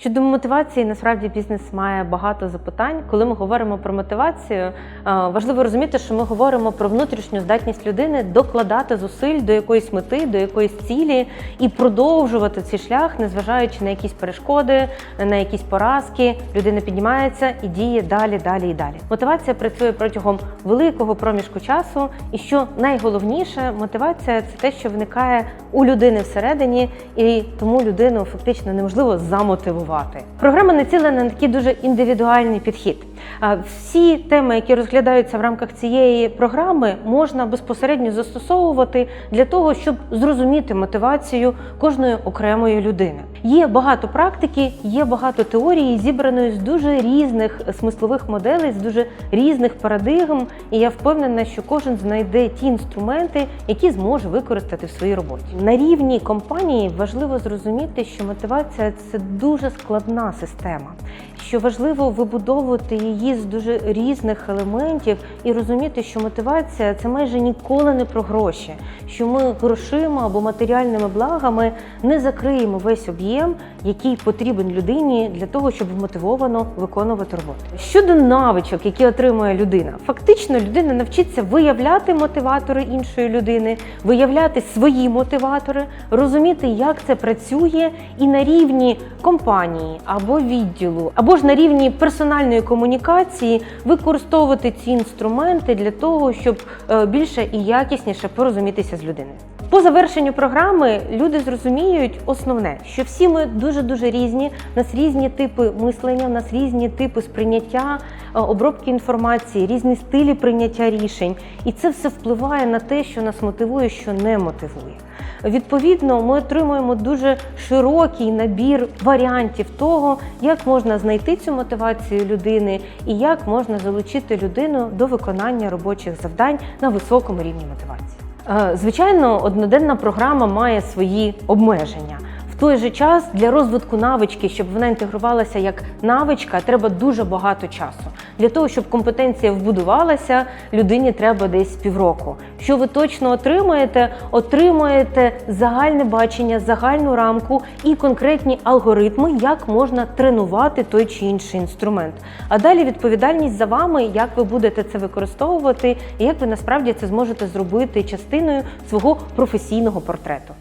Щодо мотивації, насправді бізнес має багато запитань. Коли ми говоримо про мотивацію, е, важливо розуміти, що ми говоримо про внутрішню здатність людини докладати зусиль до якоїсь мети, до якоїсь цілі і продовжувати цей шлях, незважаючи на якісь перешкоди, на якісь поразки. Людина піднімається і діє далі, далі і далі. Мотивація працює протягом великого проміжку часу. І що найголовніше, мотивація це те, що виникає у людини всередині, і тому людину фактично неможливо замотивувати. Програма націлена на такий дуже індивідуальний підхід. Всі теми, які розглядаються в рамках цієї програми, можна безпосередньо застосовувати для того, щоб зрозуміти мотивацію кожної окремої людини. Є багато практики, є багато теорії, зібраної з дуже різних смислових моделей, з дуже різних парадигм. І я впевнена, що кожен знайде ті інструменти, які зможе використати в своїй роботі. На рівні компанії важливо зрозуміти, що мотивація це дуже складна система, що важливо вибудовувати її з дуже різних елементів і розуміти, що мотивація це майже ніколи не про гроші, що ми грошима або матеріальними благами не закриємо весь об'єм, який потрібен людині для того, щоб вмотивовано виконувати роботу. Щодо навичок, які отримує людина, фактично людина навчиться виявляти мотиватори іншої людини, виявляти свої мотиватори, розуміти, як це працює, і на рівні компанії або відділу, або ж на рівні персональної комунікації використовувати ці інструменти для того, щоб е, більше і якісніше порозумітися з людиною. По завершенню програми люди зрозуміють основне, що всі ми дуже дуже різні. У нас різні типи мислення, у нас різні типи сприйняття, обробки інформації, різні стилі прийняття рішень, і це все впливає на те, що нас мотивує, що не мотивує. Відповідно, ми отримуємо дуже широкий набір варіантів того, як можна знайти цю мотивацію людини і як можна залучити людину до виконання робочих завдань на високому рівні мотивації. Е, Звичайно, одноденна програма має свої обмеження. Той же час для розвитку навички, щоб вона інтегрувалася як навичка, треба дуже багато часу. Для того, щоб компетенція вбудувалася, людині треба десь півроку. Що ви точно отримаєте? Отримаєте загальне бачення, загальну рамку і конкретні алгоритми, як можна тренувати той чи інший інструмент. А далі відповідальність за вами, як ви будете це використовувати, і як ви насправді це зможете зробити частиною свого професійного портрету.